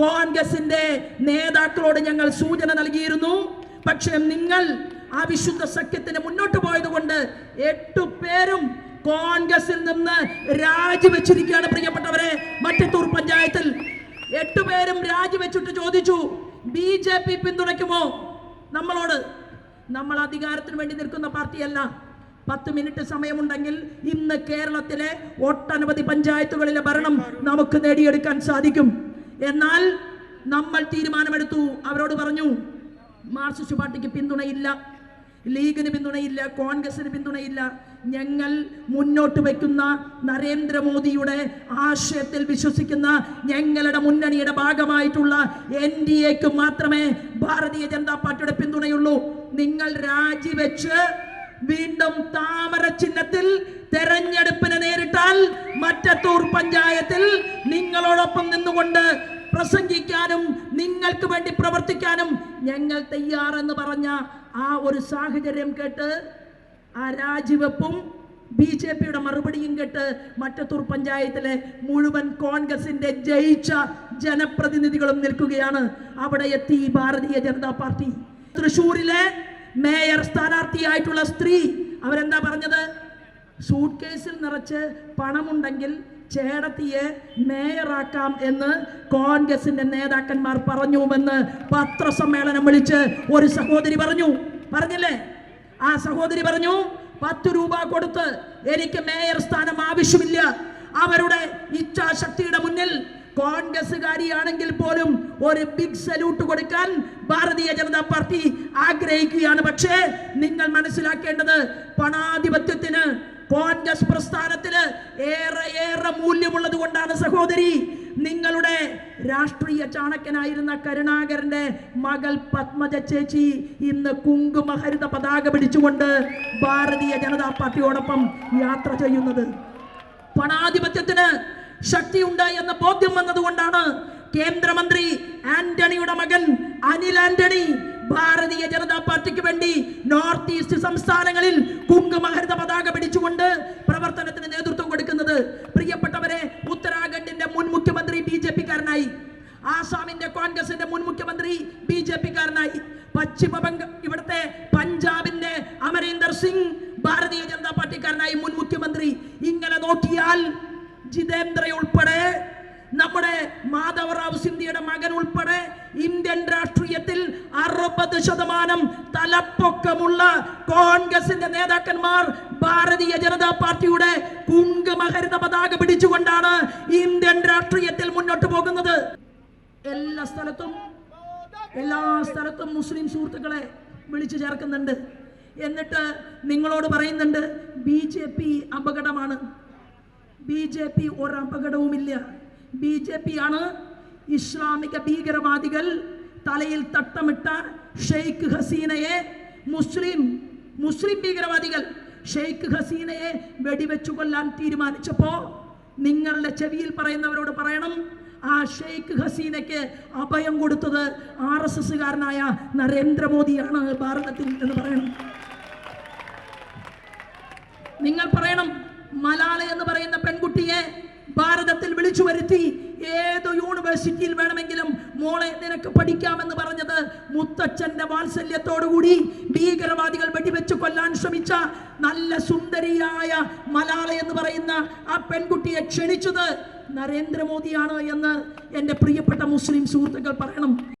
കോൺഗ്രസിന്റെ നേതാക്കളോട് ഞങ്ങൾ സൂചന നൽകിയിരുന്നു. പക്ഷേ നിങ്ങൾ ആ വിശുദ്ധ സഖ്യത്തിന് മുന്നോട്ട് പോയതുകൊണ്ട് എട്ടു പേരും കോൺഗ്രസിൽ നിന്ന് രാജിവെച്ചിരിക്കുകയാണ്. പ്രിയപ്പെട്ടവരെ മറ്റത്തൂർ പഞ്ചായത്തിൽ എട്ടു പേരും രാജിവെച്ചിട്ട് ചോദിച്ചു ബി ജെ പി പിന്തുണയ്ക്കുമോ? നമ്മളോട് നമ്മൾ അധികാരത്തിന് വേണ്ടി നിൽക്കുന്ന പാർട്ടിയല്ല. പത്ത് മിനിറ്റ് സമയമുണ്ടെങ്കിൽ ഇന്ന് കേരളത്തിലെ ഒട്ടനവധി പഞ്ചായത്തുകളിലെ ഭരണം നമുക്ക് നേടിയെടുക്കാൻ സാധിക്കും. എന്നാൽ നമ്മൾ തീരുമാനമെടുത്തു. അവരോട് പറഞ്ഞു മാർക്സിസ്റ്റ് പാർട്ടിക്ക് പിന്തുണയില്ല ലീഗിന് പിന്തുണയില്ല കോൺഗ്രസിന് പിന്തുണയില്ല. ഞങ്ങൾ മുന്നോട്ട് വയ്ക്കുന്ന നരേന്ദ്രമോദിയുടെ ആശയത്തിൽ വിശ്വസിക്കുന്ന ഞങ്ങളുടെ മുന്നണിയുടെ ഭാഗമായിട്ടുള്ള എൻ ഡി എക്ക് മാത്രമേ ഭാരതീയ ജനതാ പാർട്ടിയുടെ പിന്തുണയുള്ളൂ. നിങ്ങൾ രാജിവെച്ച് വീണ്ടും താമര ചിഹ്നത്തിൽ തെരഞ്ഞെടുപ്പിനെ നേരിട്ടാൽ മറ്റത്തൂർ പഞ്ചായത്തിൽ നിങ്ങളോടൊപ്പം നിന്നുകൊണ്ട് പ്രസംഗിക്കാനും നിങ്ങൾക്ക് വേണ്ടി പ്രവർത്തിക്കാനും ഞങ്ങൾ തയ്യാറെന്ന് പറഞ്ഞ ആ ഒരു സാഹചര്യം കേട്ട് ആ രാജിവെപ്പും ബി ജെ പിയുടെ മറുപടിയും കേട്ട് മറ്റത്തൂർ പഞ്ചായത്തിലെ മുഴുവൻ കോൺഗ്രസിന്റെ ജയിച്ച ജനപ്രതിനിധികളും നിൽക്കുകയാണ്. അവിടെ എത്തി ഭാരതീയ ജനതാ പാർട്ടി. തൃശൂരിലെ മേയർ സ്ഥാനാർത്ഥിയായിട്ടുള്ള സ്ത്രീ. അവരെന്താ പറഞ്ഞത്? സൂട്ട് കേസിൽ നിറച്ച് പണമുണ്ടെങ്കിൽ ചേടത്തിയെ മേയറാക്കാം എന്ന് കോൺഗ്രസിന്റെ നേതാക്കന്മാർ പറഞ്ഞുവെന്ന് പത്രസമ്മേളനം വിളിച്ച് ഒരു സഹോദരി പറഞ്ഞു. പറഞ്ഞില്ലേ? ആ സഹോദരി പറഞ്ഞു പത്ത് രൂപ കൊടുത്ത് എനിക്ക് മേയർ സ്ഥാനം ആവശ്യമില്ല. അവരുടെ ഇച്ഛാശക്തിയുടെ മുന്നിൽ കോൺഗ്രസ്സുകാരിയാണെങ്കിൽ പോലും ഒരു ബിഗ് സല്യൂട്ട് കൊടുക്കാൻ ഭാരതീയ ജനതാ പാർട്ടി ആഗ്രഹിക്കുകയാണ്. പക്ഷേ നിങ്ങൾ മനസ്സിലാക്കേണ്ടത് പണാധിപത്യത്തിന് കോൺഗ്രസ് പ്രസ്ഥാനത്തിന് ഏറെ ഏറെ മൂല്യമുള്ളത് കൊണ്ടാണ് സഹോദരി. നിങ്ങളുടെ രാഷ്ട്രീയ ചാണക്യനായിരുന്ന കരുണാകരന്റെ മകൾ പത്മജ ചേച്ചി ഇന്ന് കുങ്കുമഹരിത പതാക പിടിച്ചുകൊണ്ട് ഭാരതീയ ജനതാ പാർട്ടിയോടൊപ്പം യാത്ര ചെയ്യുന്നത്. പണാധിപത്യത്തിന് ശക്തിയുണ്ട് എന്ന ബോധ്യം വന്നതുകൊണ്ടാണ് കേന്ദ്രമന്ത്രി ആന്റണിയുടെ മകൻ അനിൽ ആന്റണി ഭാരതീയ ജനതാ പാർട്ടിക്ക് വേണ്ടി നോർത്ത് ഈസ്റ്റ് സംസ്ഥാനങ്ങളിൽ കുങ്കുമഹരിത പതാക പിടിച്ചുകൊണ്ട് പ്രവർത്തനത്തിന് നേതൃത്വം കൊടുക്കുന്നത്. പ്രിയപ്പെട്ടവരെ ഉത്തരാഖണ്ഡിന്റെ മുൻ മുഖ്യമന്ത്രി ബി ജെ പിക്കാരനായി. ആസാമിന്റെ കോൺഗ്രസിന്റെ മുൻ മുഖ്യമന്ത്രി ബി ജെ പിക്കാരനായി. പശ്ചിമ ഇവിടുത്തെ പഞ്ചാബിന്റെ അമരീന്ദർ സിംഗ് ഭാരതീയ ജനതാ പാർട്ടിക്കാരനായി മുൻ മുഖ്യമന്ത്രി. ഇങ്ങനെ നോക്കിയാൽ ജിതേന്ദ്ര ഉൾപ്പെടെ നമ്മുടെ മാധവറാവ് സിന്ധ്യയുടെ മകൻ ഉൾപ്പെടെ ഇന്ത്യൻ രാഷ്ട്രീയത്തിൽ അറുപത് ശതമാനം തലപ്പൊക്കമുള്ള കോൺഗ്രസിന്റെ നേതാക്കന്മാർ ഭാരതീയ ജനതാ പാർട്ടിയുടെ കുങ്കുമഹരിത പതാക പിടിച്ചുകൊണ്ടാണ് ഇന്ത്യൻ രാഷ്ട്രീയത്തിൽ മുന്നോട്ട് പോകുന്നത്. എല്ലാ സ്ഥലത്തും എല്ലാ സ്ഥലത്തും മുസ്ലിം സുഹൃത്തുക്കളെ വിളിച്ചു ചേർക്കുന്നുണ്ട്. എന്നിട്ട് നിങ്ങളോട് പറയുന്നുണ്ട് ബി ജെ പി അപകടമാണ്. ബി ജെ പി ഒരപകടവുമില്ല. ബി ജെ പി ആണ് ഇസ്ലാമിക ഭീകരവാദികൾ തലയിൽ തട്ടമിട്ട ഷെയ്ഖ് ഹസീനയെ മുസ്ലിം മുസ്ലിം ഭീകരവാദികൾ ഷെയ്ഖ് ഹസീനയെ വെടിവെച്ചു കൊല്ലാൻ തീരുമാനിച്ചപ്പോൾ നിങ്ങളുടെ ചെവിയിൽ പറയുന്നവരോട് പറയണം ആ ഷെയ്ഖ് ഹസീനയ്ക്ക് അഭയം കൊടുത്തത് ആർ എസ് എസ്സുകാരനായ നരേന്ദ്രമോദിയാണ് ഭാരതത്തിൽ എന്ന് പറയണം. നിങ്ങൾ പറയണം മലാല എന്ന് പറയുന്ന പെൺകുട്ടിയെ ഭാരതത്തിൽ വിളിച്ചു വരുത്തി ഏത് യൂണിവേഴ്സിറ്റിയിൽ വേണമെങ്കിലും മോളെ നിനക്ക് പഠിക്കാമെന്ന് പറഞ്ഞത്? മുത്തച്ഛന്റെ വാത്സല്യത്തോടുകൂടി ഭീകരവാദികൾ വെടിവെച്ച് കൊല്ലാൻ ശ്രമിച്ച നല്ല സുന്ദരിയായ മലാല എന്ന് പറയുന്ന ആ പെൺകുട്ടിയെ ക്ഷണിച്ചത് നരേന്ദ്രമോദിയാണ് എന്ന് എന്റെ പ്രിയപ്പെട്ട മുസ്ലിം സുഹൃത്തുക്കൾ പറയണം.